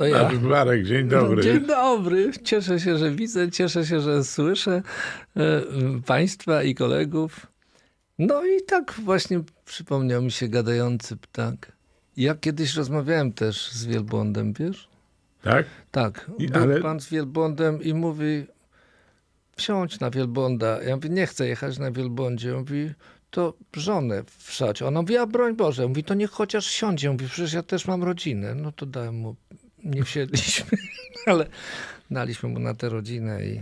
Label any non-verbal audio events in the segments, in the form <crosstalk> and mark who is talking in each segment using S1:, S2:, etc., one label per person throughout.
S1: To ja.
S2: Nasz Marek, dzień dobry.
S1: Dzień dobry. Cieszę się, że widzę, cieszę się, że słyszę e, Państwa i kolegów. No i tak właśnie przypomniał mi się gadający ptak. Ja kiedyś rozmawiałem też z wielbłądem, wiesz?
S2: Tak?
S1: Tak.
S2: I-
S1: Był
S2: ale-
S1: pan z wielbłądem i mówi, wsiądź na wielbłąda. Ja mówię, nie chcę jechać na wielbłądzie. On mówi, to żonę wsadź. Ona mówi, a broń Boże. Mówi, to niech chociaż siądzie. Mówi, przecież ja też mam rodzinę. No to dałem mu, nie wsiedliśmy, <laughs> ale daliśmy mu na tę rodzinę i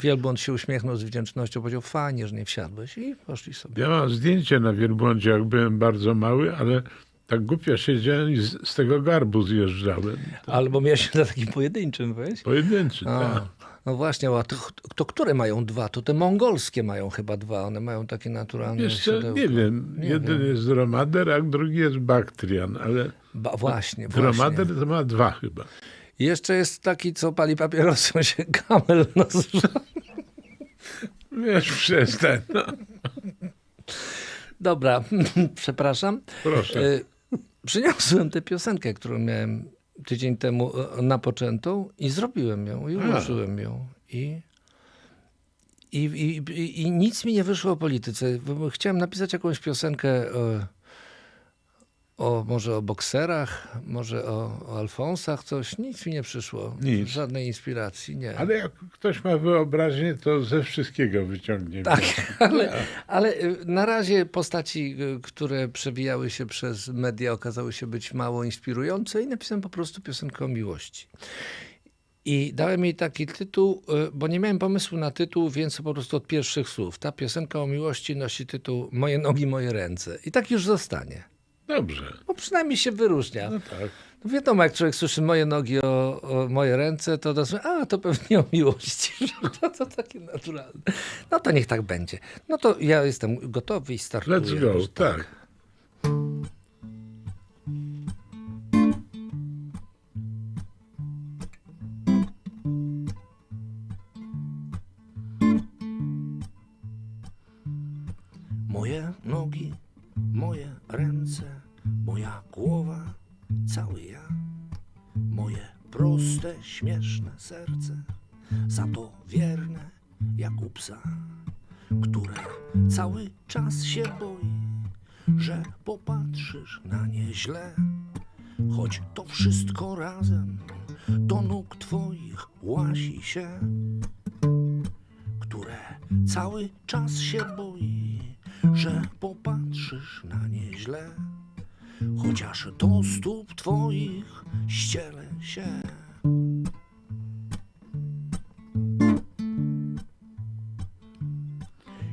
S1: wielbłąd się uśmiechnął z wdzięcznością. Powiedział, fajnie, że nie wsiadłeś. I poszli sobie.
S2: Ja mam zdjęcie na wielbłądzie, jak byłem bardzo mały, ale tak głupio siedziałem i z, z tego garbu zjeżdżałem. To
S1: Albo miałeś się na takim pojedynczym wejść.
S2: Pojedynczy,
S1: A,
S2: tak.
S1: no właśnie, a to, to które mają dwa? To te mongolskie mają chyba dwa. One mają takie naturalne siodełko.
S2: nie wiem,
S1: Nie
S2: jeden
S1: wiem.
S2: jest dromader, a drugi jest baktrian, ale
S1: Ba, właśnie, właśnie.
S2: dromader to ma dwa chyba.
S1: Jeszcze jest taki, co pali papierosy, się kamel nazywa.
S2: Wiesz, przestań. No.
S1: Dobra, <laughs> przepraszam.
S2: Proszę.
S1: E, Przyniosłem tę piosenkę, którą miałem tydzień temu e, napoczętą i zrobiłem ją, i ułożyłem ją. I, i, i, i, nic mi nie wyszło o polityce. Chciałem napisać jakąś piosenkę o, może o bokserach, może o, o Alfonsach, coś. Nic mi nie przyszło.
S2: Nic.
S1: Żadnej inspiracji, nie.
S2: Ale jak ktoś ma wyobraźnię, to ze wszystkiego wyciągnie.
S1: Tak, <laughs> ale, ale y, na razie postaci, y, które przewijały się przez media, okazały się być mało inspirujące i napisałem po prostu piosenkę o miłości. I dałem jej taki tytuł, y, bo nie miałem pomysłu na tytuł, więc po prostu od pierwszych słów. Ta piosenka o miłości nosi tytuł Moje nogi, moje ręce. I tak już zostanie.
S2: Dobrze.
S1: Bo przynajmniej się wyróżnia.
S2: No tak.
S1: No wiadomo, jak człowiek słyszy moje nogi o, o moje ręce, to to a to pewnie o miłości. <laughs> To, to takie naturalne. No to niech tak będzie. No to ja jestem gotowy i startuję.
S2: Let's go,
S1: już.
S2: tak.
S1: Moje ręce, moja głowa, cały ja. Moje proste, śmieszne serce, za to wierne jak u psa, które cały czas się boi, że popatrzysz na nie źle. Choć to wszystko razem do nóg twoich łasi się które cały czas się boi, że popatrzysz na nie źle, chociaż do stóp twoich ściele się.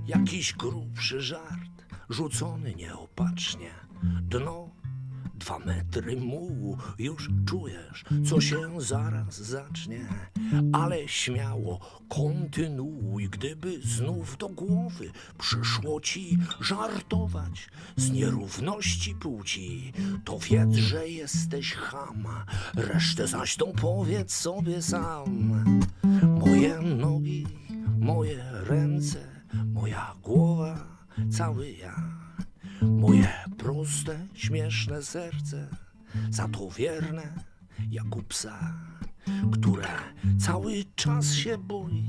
S1: Jakiś grubszy żart, rzucony nieopatrznie, dno Dwa metry mułu, już czujesz, co się zaraz zacznie. Ale śmiało kontynuuj, gdyby znów do głowy przyszło ci żartować z nierówności płci. To wiedz, że jesteś chama, resztę zaś tą powiedz sobie sam. Moje nogi, moje ręce, moja głowa, cały ja. Moje proste, śmieszne serce, za to wierne jak u psa, które cały czas się boi,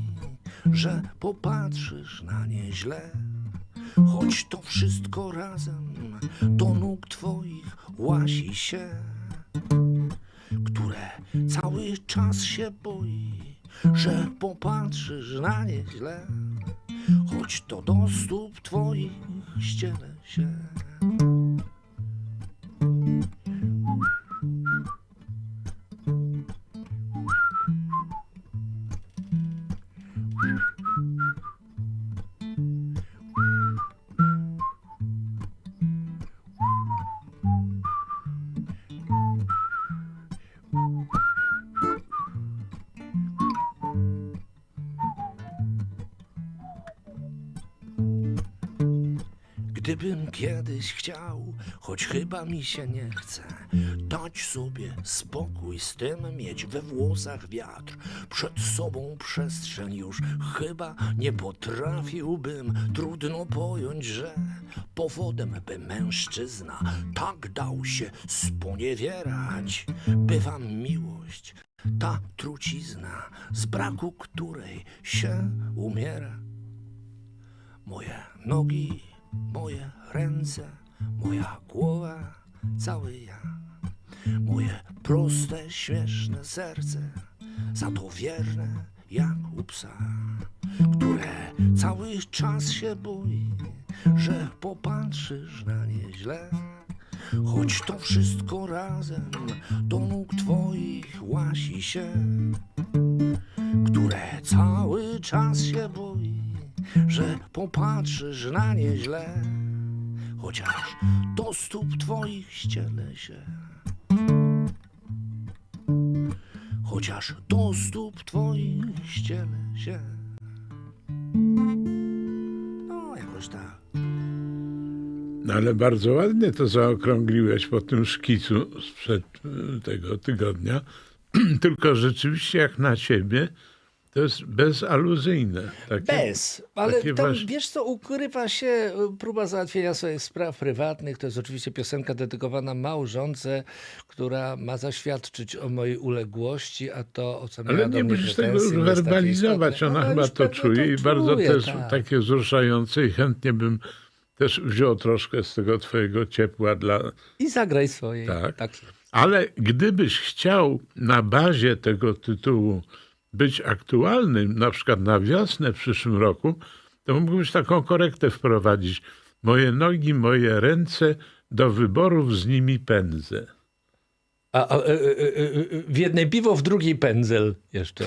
S1: że popatrzysz na nie źle. Choć to wszystko razem do nóg twoich łasi się, które cały czas się boi, że popatrzysz na nie źle. Choć to do stóp twoich ściele się. Gdybym kiedyś chciał, choć chyba mi się nie chce,
S3: Dać sobie spokój z tym, mieć we włosach wiatr, przed sobą przestrzeń już chyba nie potrafiłbym. Trudno pojąć, że powodem, by mężczyzna tak dał się sponiewierać, bywa miłość, ta trucizna, z braku której się umiera. Moje nogi, moje ręce, moja głowa, cały ja. Moje proste, śmieszne serce, za to wierne jak u psa, które cały czas się boi, że popatrzysz na nie źle. Choć to wszystko razem do nóg twoich łasi się, które cały czas się boi, że popatrzysz na nie źle, chociaż do stóp twoich ściele się. Chociaż do stóp twoich się. No, jakoś tak.
S2: No ale bardzo ładnie to zaokrągliłeś po tym szkicu sprzed y, tego tygodnia. <clears throat> Tylko rzeczywiście jak na ciebie, to jest bezaluzyjne. Takie,
S1: Bez, ale
S2: takie
S1: tam,
S2: właśnie-
S1: wiesz co, ukrywa się y, próba załatwienia swoich spraw prywatnych. To jest oczywiście piosenka dedykowana małżonce, która ma zaświadczyć o mojej uległości, a to, o co
S2: Ale nie musisz tego już werbalizować. Ona
S1: Ale
S2: chyba to czuje i bardzo też
S1: tak.
S2: takie wzruszające i chętnie bym też wziął troszkę z tego twojego ciepła dla...
S1: I zagraj swoje.
S2: Tak.
S1: Tak.
S2: Ale gdybyś chciał na bazie tego tytułu być aktualnym, na przykład na wiosnę w przyszłym roku, to mógłbyś taką korektę wprowadzić. Moje nogi, moje ręce, do wyborów z nimi pędzę.
S1: A, a, e, e, e, e, w jednej piwo, w drugiej pędzel jeszcze.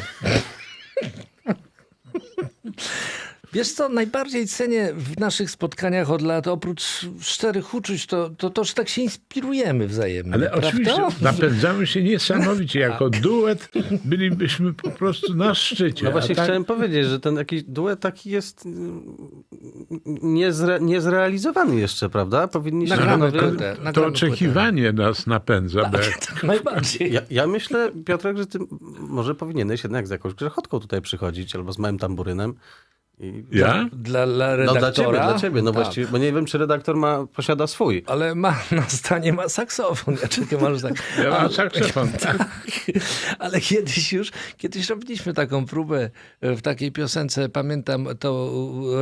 S1: Wiesz co, najbardziej cenię w naszych spotkaniach od lat, oprócz szczerych uczuć, to to, to że tak się inspirujemy wzajemnie.
S2: Ale
S1: prawda?
S2: oczywiście napędzamy się niesamowicie. Jako duet bylibyśmy po prostu na szczycie.
S4: No właśnie
S2: tak-
S4: chciałem powiedzieć, że ten jakiś duet taki jest mm, niezre, niezrealizowany jeszcze, prawda? Powinniśmy
S1: Nagramy płytę.
S2: To
S1: nagramy
S2: oczekiwanie nas napędza. jak
S1: płytę. Najbardziej.
S4: Ja, ja myślę, Piotrek, że ty może powinieneś jednak z jakąś grzechotką tutaj przychodzić, albo z małym tamburynem. I...
S2: Ja?
S1: Dla, dla
S4: No
S1: redaktora.
S4: dla ciebie, dla ciebie. No
S1: Tak.
S4: właściwie, bo nie wiem, czy redaktor ma, posiada swój.
S1: Ale ma <laughs> na stanie ma saksofon. Ja czekam, aż tak.
S2: Ja mam
S1: Ale-
S2: saksofon. <laughs>
S1: Tak. Ale kiedyś już, kiedyś robiliśmy taką próbę e, w takiej piosence. Pamiętam, to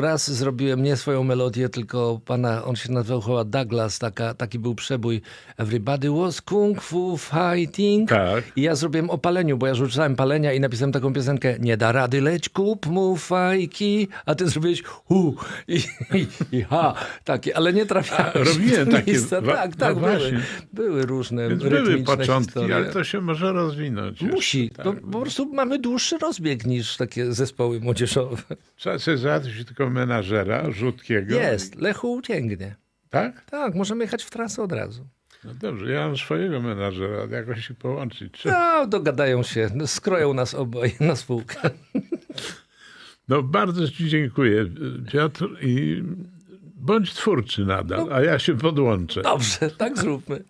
S1: raz zrobiłem nie swoją melodię, tylko pana, on się nazywał chyba Douglas, taka, taki był przebój. Everybody was kung fu fighting.
S2: Tak.
S1: I ja zrobiłem o paleniu, bo ja rzucałem palenia i napisałem taką piosenkę Nie da rady, leć kup mu fajki, a ty zrobiłeś hu i, i, i ha, takie, ale nie trafiałem.
S2: A, robiłem takie,
S1: Miejsca.
S2: wa-
S1: Tak,
S2: no
S1: tak, były, były różne
S2: Więc były początki,
S1: historie.
S2: ale to się może rozwinąć.
S1: Musi.
S2: jeszcze, tak.
S1: po prostu mamy dłuższy rozbieg niż takie zespoły młodzieżowe.
S2: Trzeba sobie załatwić tylko menażera, rzutkiego.
S1: Jest, Lechu ucięgnie.
S2: Tak?
S1: Tak, możemy jechać w trasę od razu.
S2: No dobrze, ja mam swojego menażera, jakoś się połączyć trzeba.
S1: No, dogadają się, skroją nas oboje na spółkę.
S2: No bardzo ci dziękuję, Piotr, i bądź twórczy nadal, a ja się podłączę.
S1: Dobrze, tak zróbmy.